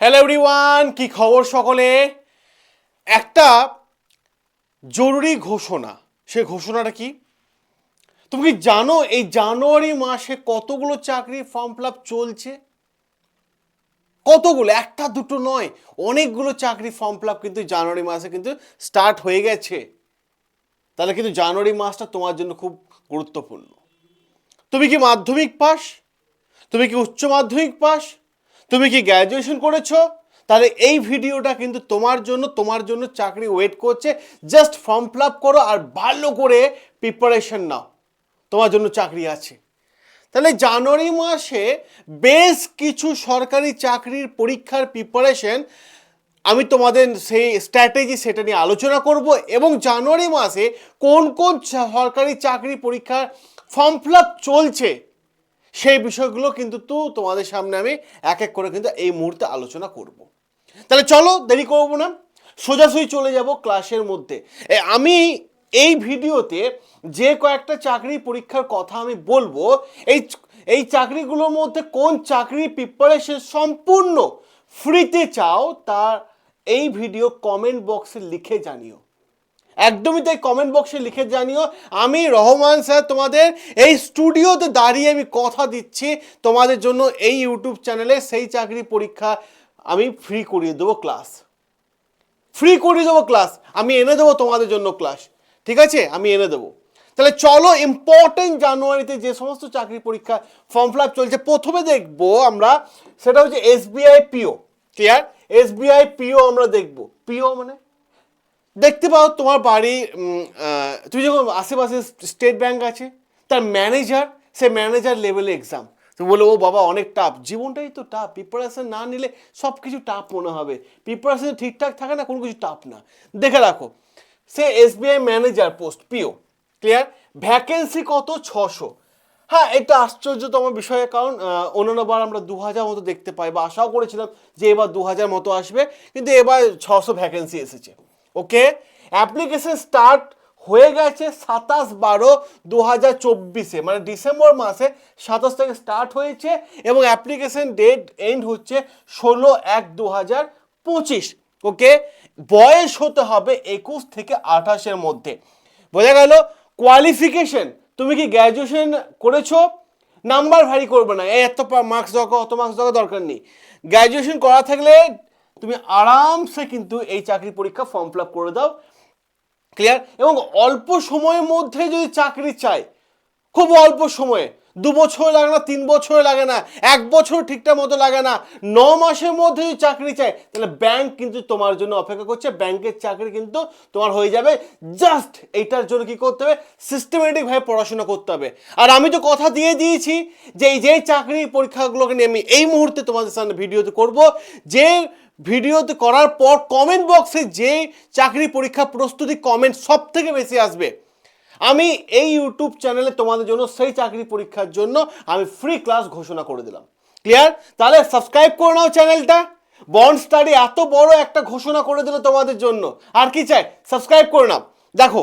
Hello everyone কি খবর সকলে? একটা জরুরি ঘোষণা। সে ঘোষণাটা কি? তুমি কি জানো এই জানুয়ারি মাসে কতগুলো চাকরি ফর্ম ফিল চলছে? কতগুলো? একটা, দুটো নয়। অনেকগুলো চাকরি ফর্ম ফিল কিন্তু জানুয়ারি মাসে কিন্তু স্টার্ট হয়ে গেছে। তাহলে কিন্তু জানুয়ারি মাসটা তোমার জন্য খুব গুরুত্বপূর্ণ। তুমি কি মাধ্যমিক পাস তুমি কি উচ্চ মাধ্যমিক পাস তুমি কি গ্র্যাজুয়েশন করেছ? তাহলে এই ভিডিওটা কিন্তু তোমার জন্য তোমার জন্য চাকরি ওয়েট করছে। জাস্ট ফর্ম ফিল আপ করো আর ভালো করে প্রিপারেশন নাও। তোমার জন্য চাকরি আছে। তাহলে জানুয়ারি মাসে বেশ কিছু সরকারি চাকরির পরীক্ষার প্রিপারেশন আমি তোমাদের সেই স্ট্র্যাটেজি সেটা নিয়ে আলোচনা করব এবং জানুয়ারি মাসে কোন কোন সরকারি চাকরি পরীক্ষার ফর্ম ফিল আপ চলছে সেই বিষয়গুলো কিন্তু তো তোমাদের সামনে আমি এক এক করে কিন্তু এই মুহূর্তে আলোচনা করব। তাহলে চলো, দেরি করব না। সোজাসুজি চলে যাব ক্লাসের মধ্যে। আমি এই ভিডিওতে যে কয়েকটা চাকরি পরীক্ষার কথা আমি বলব, এই এই চাকরিগুলোর মধ্যে কোন চাকরি প্রিপারেশন সম্পূর্ণ ফ্রিতে চাও, তার এই ভিডিও কমেন্ট বক্সে লিখে জানিও। একদমই তাই কমেন্ট বক্সে লিখে জানিও। আমি রহমান স্যার তোমাদের এই স্টুডিওতে দাঁড়িয়ে আমি কথা দিচ্ছি তোমাদের জন্য এই ইউটিউব চ্যানেলে। সেই চাকরি পরীক্ষা আমি ফ্রি করিয়ে দেবো ক্লাস ফ্রি করিয়ে দেবো ক্লাস আমি এনে দেবো তোমাদের জন্য ক্লাস ঠিক আছে? আমি এনে দেবো। তাহলে চলো ইম্পর্টেন্ট জানুয়ারিতে যে সমস্ত চাকরি পরীক্ষা ফর্ম ফিল চলছে, প্রথমে দেখব আমরা, সেটা হচ্ছে SBI PO clear SBI PO আমরা দেখব। পিও মানে? দেখতে পাও তোমার বাড়ি তুমি যখন আশেপাশে স্টেট ব্যাংক আছে, তার ম্যানেজার সে ম্যানেজার লেভেলে এক্সাম তুমি বলে ও বাবা, অনেক টাফ জীবনটাই তো টাফ প্রিপারেশান না নিলে সব কিছু টাফ মনে হবে। প্রিপারেশান ঠিকঠাক থাকে না, কোনো কিছু টাফ না। দেখে রাখো, সে SBI manager post PO clear vacancy কত? ছশো। হ্যাঁ এটা আশ্চর্যতম বিষয়, কারণ অন্যান্য বার আমরা দু হাজার মতো দেখতে পাই বা আশাও করেছিলাম যে এবার দু হাজার মতো আসবে, কিন্তু এবার ছশো ভ্যাকেন্সি এসেছে। ওকে অ্যাপ্লিকেশন স্টার্ট হয়ে গেছে সাতাশ বারো দু হাজার চব্বিশে মানে ডিসেম্বর মাসে সাতাশ থেকে স্টার্ট হয়েছে এবং অ্যাপ্লিকেশন ডেট এন্ড হচ্ছে ষোলো এক দু হাজার পঁচিশ ওকে বয়স হতে হবে একুশ থেকে আঠাশের মধ্যে। বোঝা গেল? কোয়ালিফিকেশন তুমি কি গ্র্যাজুয়েশন করেছ? নাম্বার ভ্যারি করবে না। এত মার্কস দরকার, অত মার্কস দরকার দরকার নেই। গ্র্যাজুয়েশন করা থাকলে তুমি আরামসে কিন্তু এই চাকরি পরীক্ষা ফর্ম ফিল করে দাও ক্লিয়ার এবং অল্প সময়ের মধ্যে যদি চাকরি চাই খুব অল্প সময়ে, দু বছর লাগে না, তিন বছর লাগে না, এক বছর ঠিকঠাক মতো লাগে না, ন মাসের মধ্যে যদি চাকরি চাই তাহলে ব্যাংক কিন্তু তোমার জন্য অপেক্ষা করছে। ব্যাংকের চাকরি কিন্তু তোমার হয়ে যাবে। জাস্ট এইটার জন্য কি করতে হবে? সিস্টেমেটিকভাবে পড়াশোনা করতে হবে। আর আমি তো কথা দিয়ে দিয়েছি যে এই যে চাকরি পরীক্ষাগুলোকে নিয়ে আমি এই মুহূর্তে তোমাদের সামনে ভিডিওতে করব, যে ভিডিওতে করার পর কমেন্ট বক্সে যে চাকরি পরীক্ষা প্রস্তুতি কমেন্ট সব থেকে বেশি আসবে। আমি এই ইউটিউব চ্যানেলে তোমাদের জন্য সেই চাকরি পরীক্ষার জন্য আমি ফ্রি ক্লাস ঘোষণা করে দিলাম। ক্লিয়ার তাহলে সাবস্ক্রাইব করে নাও চ্যানেলটা বন্ড স্টাডি এত বড় একটা ঘোষণা করে দিল তোমাদের জন্য। আর কি চাই? সাবস্ক্রাইব করে নাও। দেখো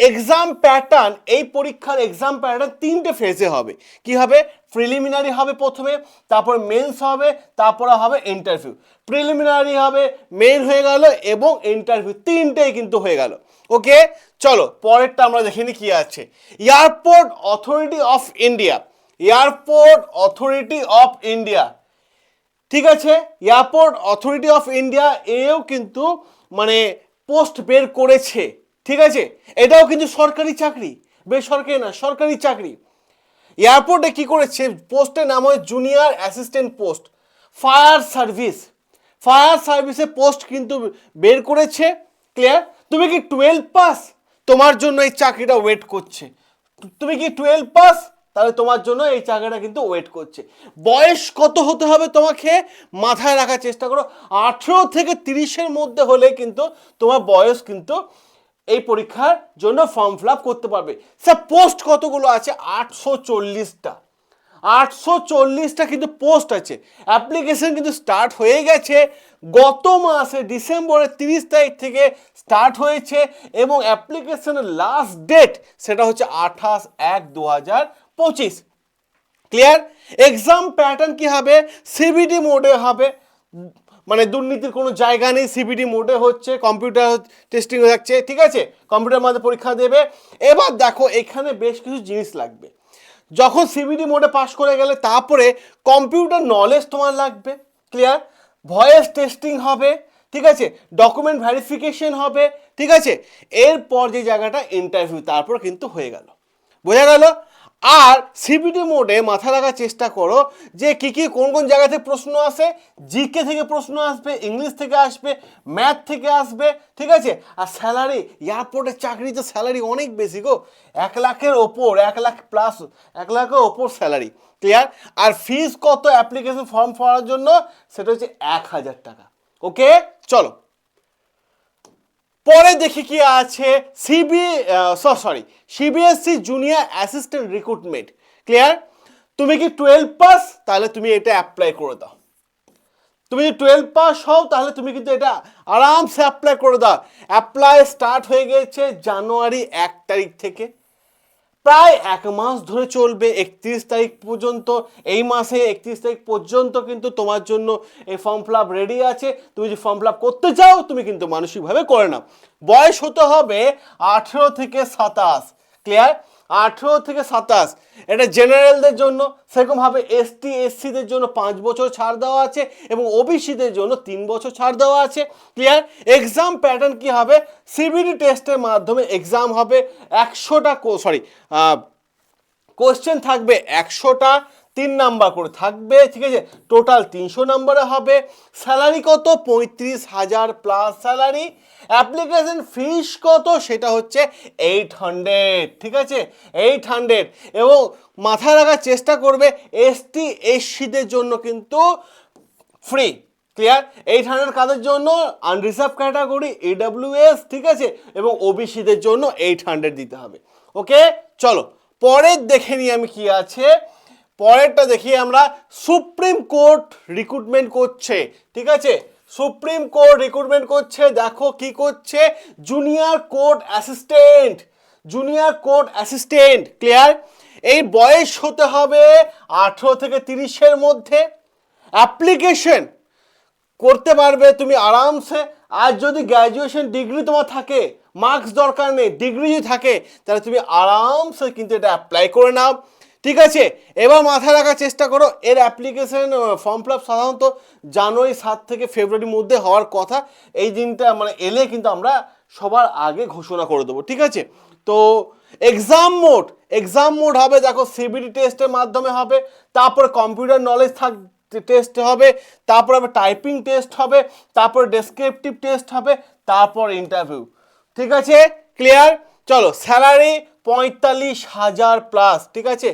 এক্সাম প্যাটার্ন এই পরীক্ষার এক্সাম প্যাটার্ন তিনটে ফেজে হবে। কি হবে? প্রিলিমিনারি হবে প্রথমে, তারপর মেন্স হবে, তারপরে হবে ইন্টারভিউ প্রিলিমিনারি হবে মেন হয়ে গেল এবং ইন্টারভিউ তিনটেই কিন্তু হয়ে গেল। ওকে? চলো, পরেরটা আমরা দেখে নিই কি আছে। Airport authority of India airport authority of India ঠিক আছে? এয়ারপোর্ট অথরিটি অফ ইন্ডিয়া এও কিন্তু মানে পোস্ট বের করেছে। ঠিক আছে? এটাও কিন্তু সরকারি চাকরি। বেসরকারি না, সরকারি চাকরি। এয়ারপোর্টে কি করেছে? পোস্টের নাম হয় junior assistant post fire service fire সার্ভিসে পোস্ট কিন্তু বের করেছে। ক্লিয়ার তুমি কি টুয়েলভ পাস তোমার জন্য এই চাকরিটা ওয়েট করছে। তুমি কি টুয়েলভ পাস তাহলে তোমার জন্য এই চাকরিটা কিন্তু ওয়েট করছে। বয়স কত হতে হবে তোমাকে? মাথায় রাখার চেষ্টা করো। আঠেরো থেকে তিরিশের মধ্যে হলে কিন্তু তোমার বয়স কিন্তু এই পরীক্ষার জন্য ফর্ম ফিল করতে পারবে। স্যার পোস্ট কতগুলো আছে? আটশো চল্লিশটা। আটশো চল্লিশটা কিন্তু পোস্ট আছে। অ্যাপ্লিকেশন কিন্তু স্টার্ট হয়ে গেছে। গত মাসে ডিসেম্বরের তিরিশ তারিখ থেকে স্টার্ট হয়েছে এবং অ্যাপ্লিকেশনের লাস্ট ডেট সেটা হচ্ছে আঠাশ এক দু হাজার পঁচিশ। ক্লিয়ার এক্সাম প্যাটার্ন কী হবে? সিবিটি মোডে হবে। মানে দুর্নীতির কোনো জায়গা নেই সিবিডি মোডে হচ্ছে কম্পিউটার টেস্টিং হচ্ছে ঠিক আছে? কম্পিউটার মধ্যে পরীক্ষা দেবে। এবার দেখো, এখানে বেশ কিছু জিনিস লাগবে। যখন সিবিডি মোডে পাস করে গেলে, তারপরে কম্পিউটার নলেজ তোমার লাগবে ক্লিয়ার ভয়েস টেস্টিং হবে, ঠিক আছে? ডকুমেন্ট ভেরিফিকেশন হবে, ঠিক আছে? এরপর যে জায়গাটা ইন্টারভিউ তারপর কিন্তু হয়ে গেল। বোঝা গেল? আর সিবিডি মোডে মাথা রাখার চেষ্টা করো যে কি কি, কোন কোন জায়গা থেকে প্রশ্ন আসে জিকে থেকে প্রশ্ন আসবে ইংলিশ থেকে আসবে ম্যাথ থেকে আসবে, ঠিক আছে? আর স্যালারি এয়ারপোর্টের চাকরিতে স্যালারি অনেক বেশি গো। এক লাখের ওপর, এক লাখ প্লাস এক লাখের ওপর স্যালারি ক্লিয়ার আর ফিস কত অ্যাপ্লিকেশন ফর্ম ভরার জন্য? সেটা হচ্ছে এক হাজার টাকা। ওকে চলো। পরে দেখি কি আছে CB sorry CBSC junior assistant recruitment clear তুমি কি টুয়েলভ পাস তাহলে তুমি এটা অ্যাপ্লাই করে দাও। তুমি যদি টুয়েলভ পাস হও, তাহলে তুমি কিন্তু এটা আরামসে অ্যাপ্লাই করে দাও। অ্যাপ্লাই স্টার্ট হয়ে গেছে জানুয়ারি এক তারিখ থেকে। প্রায় এক মাস ধরে চলবে একত্রিশ তারিখ পর্যন্ত। এই মাসে একত্রিশ তারিখ পর্যন্ত কিন্তু তোমার জন্য এই ফর্ম ফিল আপ রেডি আছে। তুমি যদি ফর্ম ফিল আপ করতে চাও, তুমি কিন্তু মানসিকভাবে করে নাও। বয়স হতে হবে আঠেরো থেকে সাতাশ। ক্লিয়ার আঠেরো থেকে সাতাশ। এটা জেনারেলদের জন্য সেরকমভাবে এসটি এসসিদের জন্য পাঁচ বছর ছাড় দেওয়া আছে এবং ওবিসিদের জন্য তিন বছর ছাড় দেওয়া আছে। ক্লিয়ার এক্সাম প্যাটার্ন কী হবে? সিবিডি টেস্টের মাধ্যমে এক্সাম হবে। একশোটা সরি কোশ্চেন থাকবে একশোটা তিন নাম্বার করে থাকবে, ঠিক আছে? টোটাল তিনশো নাম্বারে হবে। স্যালারি কত? পঁয়ত্রিশ হাজার প্লাস স্যালারি অ্যাপ্লিকেশন ফিস কত? সেটা হচ্ছে এইট হান্ড্রেড ঠিক আছে? এইট হান্ড্রেড এবং মাথায় রাখার চেষ্টা করবে এসটি এসসিদের জন্য কিন্তু ফ্রি ক্লিয়ার এইট হান্ড্রেড কাদের জন্য? আনরিজার্ভ ক্যাটাগরি এডাব্লিউএস ঠিক আছে? এবং ওবিসিদের জন্য এইট হান্ড্রেড দিতে হবে। ওকে চলো পরের দেখে নিই আমি কি আছে। পরেরটা দেখি আমরা সুপ্রিম কোর্ট রিক্রুটমেন্ট করছে, ঠিক আছে? সুপ্রিম কোর্ট রিক্রুটমেন্ট করছে, দেখো কি করছে? Junior court assistant junior court assistant clear এই বয়স হতে হবে আঠেরো থেকে তিরিশের মধ্যে। অ্যাপ্লিকেশন করতে পারবে তুমি আরামসে। আর যদি গ্র্যাজুয়েশন ডিগ্রি তোমার থাকে মার্কস দরকার নেই ডিগ্রি যদি থাকে, তাহলে তুমি আরামসে কিন্তু এটা অ্যাপ্লাই করে নাও। ঠিক আছে? এবার মাথায় রাখার চেষ্টা করো। এর অ্যাপ্লিকেশন ফর্ম ফিল আপ সাধারণত জানুয়ারি সাত থেকে ফেব্রুয়ারির মধ্যে হওয়ার কথা। এই দিনটা মানে এলে কিন্তু আমরা সবার আগে ঘোষণা করে দেবো, ঠিক আছে? তো এক্সাম মোড এক্সাম মোড হবে, দেখো সিবিডি টেস্টের মাধ্যমে হবে, তারপর কম্পিউটার নলেজ থাক টেস্ট হবে, তারপর হবে টাইপিং টেস্ট হবে, তারপর ডেসক্রিপটিভ টেস্ট হবে, তারপর ইন্টারভিউ ঠিক আছে? ক্লিয়ার চলো স্যালারি পঁয়তাল্লিশ হাজার প্লাস ঠিক আছে?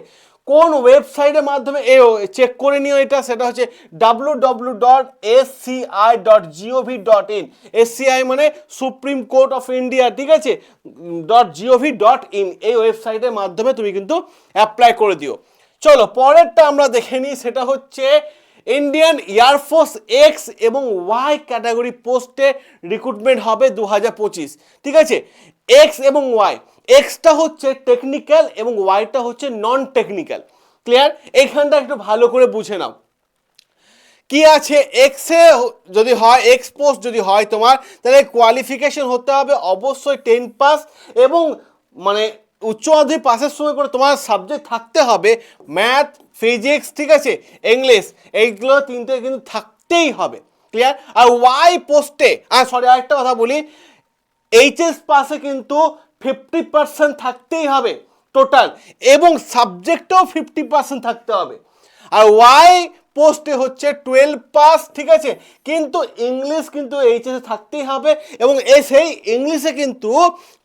কোন ওয়েবসাইটের মাধ্যমে, এ চেক করে নিও এটা, সেটা হচ্ছে W W dot S C I dot gov dot in SCI মানে সুপ্রিম কোর্ট অফ ইন্ডিয়া ঠিক আছে? ডট জিওভি ডট ইন এই ওয়েবসাইটের মাধ্যমে তুমি কিন্তু অ্যাপ্লাই করে দিও। চলো, পরেরটা আমরা দেখে নিই, সেটা হচ্ছে ইন্ডিয়ান এয়ারফোর্স এক্স এবং ওয়াই ক্যাটাগরি পোস্টে রিক্রুটমেন্ট হবে দু হাজার পঁচিশ, ঠিক আছে? এক্স এবং ওয়াই এক্সটা হচ্ছে টেকনিক্যাল এবং ওয়াইটা হচ্ছে নন টেকনিক্যাল ক্লিয়ার এইখানটা একটু ভালো করে বুঝে নাও। কি আছে? এক্সে যদি হয় এক্স পোস্ট যদি হয় তোমার, তাহলে কোয়ালিফিকেশন হতে হবে অবশ্যই টেন পাস এবং মানে উচ্চ মাধ্যমিক পাসের সময় করে তোমার সাবজেক্ট থাকতে হবে ম্যাথ ফিজিক্স ঠিক আছে? ইংলিশ এইগুলো তিনটে কিন্তু থাকতেই হবে। ক্লিয়ার আর ওয়াই পোস্টে আর সরি আরেকটা কথা বলি এইচএস পাসে কিন্তু ফিফটি পার্সেন্ট থাকতেই হবে টোটাল এবং সাবজেক্টেও ফিফটি পার্সেন্ট থাকতে হবে। আর ওয়াই পোস্টে হচ্ছে টুয়েলভ পাস ঠিক আছে? কিন্তু ইংলিশ কিন্তু এইচএসে থাকতেই হবে এবং এ সেই ইংলিশে কিন্তু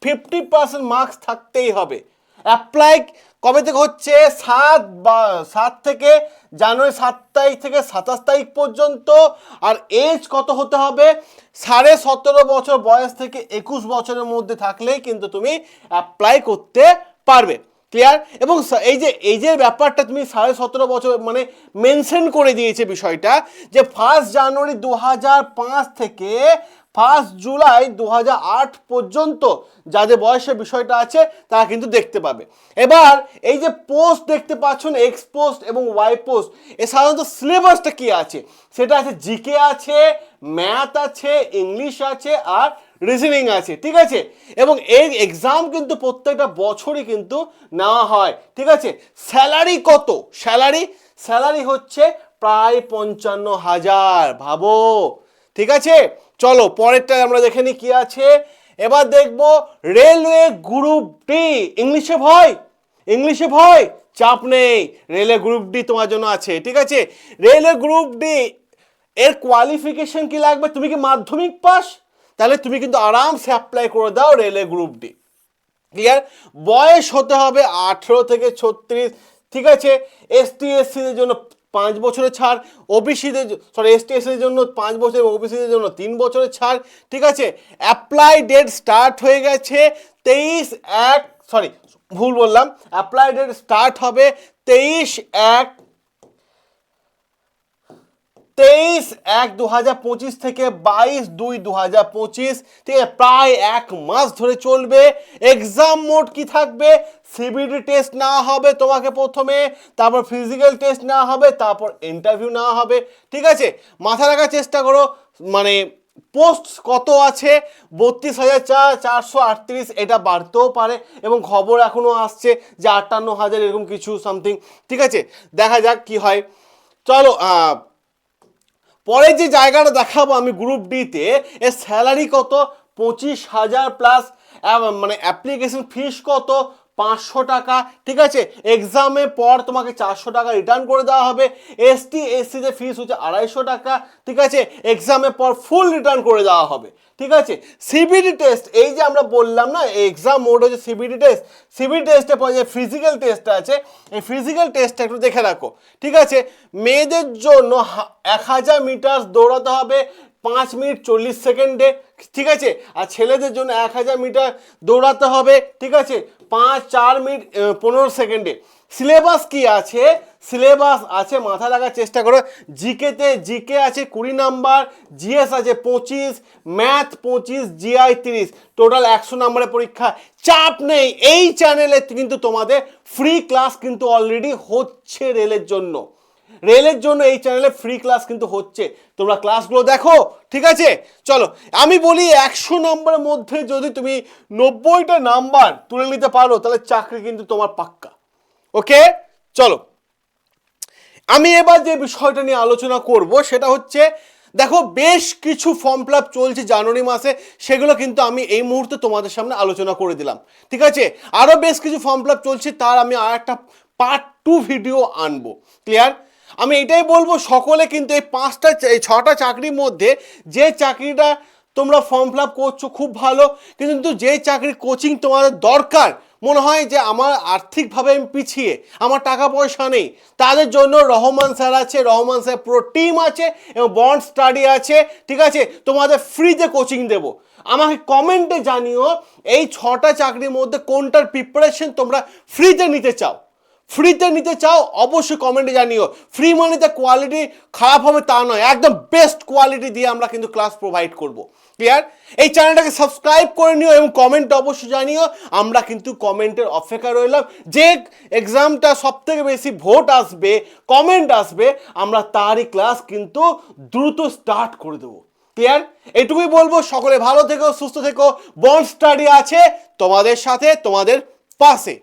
ফিফটি পার্সেন্ট মার্কস থাকতেই হবে। অ্যাপ্লাই কবে থেকে হচ্ছে সাত বা সাত থেকে জানুয়ারি সাত তারিখ থেকে সাতাশ তারিখ পর্যন্ত? আর এজ কত হতে হবে? সাড়ে সতেরো বছর বয়স থেকে একুশ বছরের মধ্যে থাকলেই কিন্তু তুমি অ্যাপ্লাই করতে পারবে। ক্লিয়ার এবং এই যে এই যে ব্যাপারটা তুমি সাড়ে সতেরো বছর মানে মেনশন করে দিয়েছে বিষয়টা যে ফার্স্ট জানুয়ারি দু হাজার পাঁচ থেকে ফার্স্ট জুলাই দু হাজার আট পর্যন্ত যাদের বয়সের বিষয়টা আছে, তারা কিন্তু দেখতে পাবে। এবার এই যে পোস্ট দেখতে পাচ্ছেন এক্স পোস্ট এবং ওয়াই পোস্ট এ সাধারণত সিলেবাসটা কি আছে? সেটা আছে জিকে আছে ম্যাথ আছে ইংলিশ আছে, আর রিজনিং আছে, ঠিক আছে? এবং এই এক্সাম কিন্তু প্রত্যেকটা বছরই কিন্তু নেওয়া হয়, ঠিক আছে? স্যালারি কত? স্যালারি স্যালারি হচ্ছে প্রায় পঞ্চান্ন হাজার, ভাবো, ঠিক আছে? চলো পরেরটা আমরা দেখে নিই কি আছে। এবার দেখব রেলওয়ে গ্রুপ ডি, ইংলিশে ভয়? ইংলিশে ভয়? চাপ নেই, রেলওয়ে গ্রুপ ডি তোমার জন্য আছে, ঠিক আছে? রেলওয়ে গ্রুপ ডি, এর কোয়ালিফিকেশন কি লাগবে? তুমি কি মাধ্যমিক পাস? তাহলে তুমি কিন্তু আরামসে অ্যাপ্লাই করে দাও রেলওয়ে গ্রুপ ডি। ক্লিয়ার বয়স হতে হবে আঠেরো থেকে ছত্রিশ, ঠিক আছে? এস এসটি এসসিদের জন্য পাঁচ বছরের ছাড় ওবিসিদের সরি এসটি এসের জন্য পাঁচ বছর এবং ওবিসিদের জন্য তিন বছরের ছাড়, ঠিক আছে? অ্যাপ্লাই ডেট স্টার্ট হয়ে গেছে তেইশ এক সরি ভুল বললাম। অ্যাপ্লাই ডেট স্টার্ট হবে তেইশ এক তেইশ এক দু হাজার পঁচিশ থেকে বাইশ দুই দু হাজার পঁচিশ, ঠিক আছে, প্রায় এক মাস ধরে চলবে। এক্সাম মোড কি থাকবে? সিবিডি টেস্ট নেওয়া হবে তোমাকে প্রথমে, তারপর ফিজিক্যাল টেস্ট নেওয়া হবে, তারপর ইন্টারভিউ নেওয়া হবে, ঠিক আছে? মাথা রাখার চেষ্টা করো মানে পোস্ট কত আছে? বত্রিশ হাজার চার চারশো আটত্রিশ, এটা বাড়তেও পারে, এবং খবর এখনও আসছে যে আটান্ন হাজার এরকম কিছু সামথিং ঠিক আছে? দেখা যাক কি হয়। চলো পরে যে জায়গাটা দেখাবো আমি গ্রুপ ডিতে এর স্যালারি কত? পঁচিশ হাজার প্লাস মানে অ্যাপ্লিকেশন ফিস কত? পাঁচশো টাকা, ঠিক আছে? এক্সামে পর তোমাকে চারশো টাকা রিটার্ন করে দেওয়া হবে। এসটি এসসিতে ফিস হচ্ছে আড়াইশো টাকা, ঠিক আছে? এক্সামের পর ফুল রিটার্ন করে দেওয়া হবে, ঠিক আছে? সিবিডি টেস্ট এই যে আমরা বললাম না এক্সাম মোড হচ্ছে C B D test C B D টেস্টের পর যে ফিজিক্যাল টেস্ট আছে, এই ফিজিক্যাল টেস্টটা একটু দেখে রাখো, ঠিক আছে? মেয়েদের জন্য এক হাজার মিটার দৌড়াতে হবে, পাঁচ মিনিট চল্লিশ সেকেন্ডে ঠিক আছে? আর ছেলেদের জন্য এক হাজার মিটার দৌড়াতে হবে, ঠিক আছে? পাঁচ, চার মিনিট পনেরো সেকেন্ডে। সিলেবাস কি আছে? সিলেবাস আছে, মাথা লাগার চেষ্টা করো। জিকেতে, জিকে আছে কুড়ি নাম্বার, জিএস আছে পঁচিশ, ম্যাথ পঁচিশ, জিআই তিরিশ। টোটাল একশো নাম্বারের পরীক্ষা। চাপ নেই, এই চ্যানেলে কিন্তু তোমাদের ফ্রি ক্লাস কিন্তু অলরেডি হচ্ছে রেলের জন্য। রেলের জন্য এই চ্যানেলে ফ্রি ক্লাস কিন্তু হচ্ছে। তোমরা ক্লাসগুলো দেখো, ঠিক আছে? চলো, আমি বলি একশো নম্বরের মধ্যে যদি তুমি নব্বইটা নাম্বার তুলে নিতে পারো, তাহলে চাকরি কিন্তু তোমার পাক্কা। ওকে চলো, আমি এবার যে বিষয়টা নিয়ে আলোচনা করব, সেটা হচ্ছে, দেখো, বেশ কিছু ফর্ম ফিল চলছে জানুয়ারি মাসে, সেগুলো কিন্তু আমি এই মুহূর্তে তোমাদের সামনে আলোচনা করে দিলাম। ঠিক আছে? আরও বেশ কিছু ফর্ম ফিল চলছে, তার আমি আর একটা পার্ট টু ভিডিও আনব। ক্লিয়ার আমি এটাই বলব, সকলে কিন্তু এই পাঁচটা এই ছটা চাকরির মধ্যে যে চাকরিটা তোমরা ফর্ম ফিল আপ করছ খুব ভালো, কিন্তু যে চাকরির কোচিং তোমাদের দরকার, মনে হয় যে আমার আর্থিকভাবে আমি পিছিয়ে, আমার টাকা পয়সা নেই, তাদের জন্য রহমান স্যার আছে, রহমান স্যার পুরো টিম আছে এবং বন্ড স্টাডি আছে, ঠিক আছে? তোমাদের ফ্রিতে কোচিং দেব। আমাকে কমেন্টে জানিও, এই ছটা চাকরির মধ্যে কোনটার প্রিপারেশন তোমরা ফ্রিতে নিতে চাও। ফ্রিতে নিতে চাও, অবশ্যই কমেন্টে জানিও। ফ্রি মানিতে কোয়ালিটি খারাপ হবে তা নয়, একদম বেস্ট কোয়ালিটি দিয়ে আমরা কিন্তু ক্লাস প্রোভাইড করব। ক্লিয়ার এই চ্যানেলটাকে সাবস্ক্রাইব করে নিও এবং কমেন্ট অবশ্যই জানিও। আমরা কিন্তু কমেন্টের অপেক্ষা রইলাম। যে এক্সামটা সব থেকে বেশি ভোট আসবে কমেন্ট আসবে, আমরা তারই ক্লাস কিন্তু দ্রুত স্টার্ট করে দেবো। ক্লিয়ার এটুকুই বলব, সকলে ভালো থেকো, সুস্থ থেকো বন্ড স্টাডি আছে তোমাদের সাথে, তোমাদের পাশে।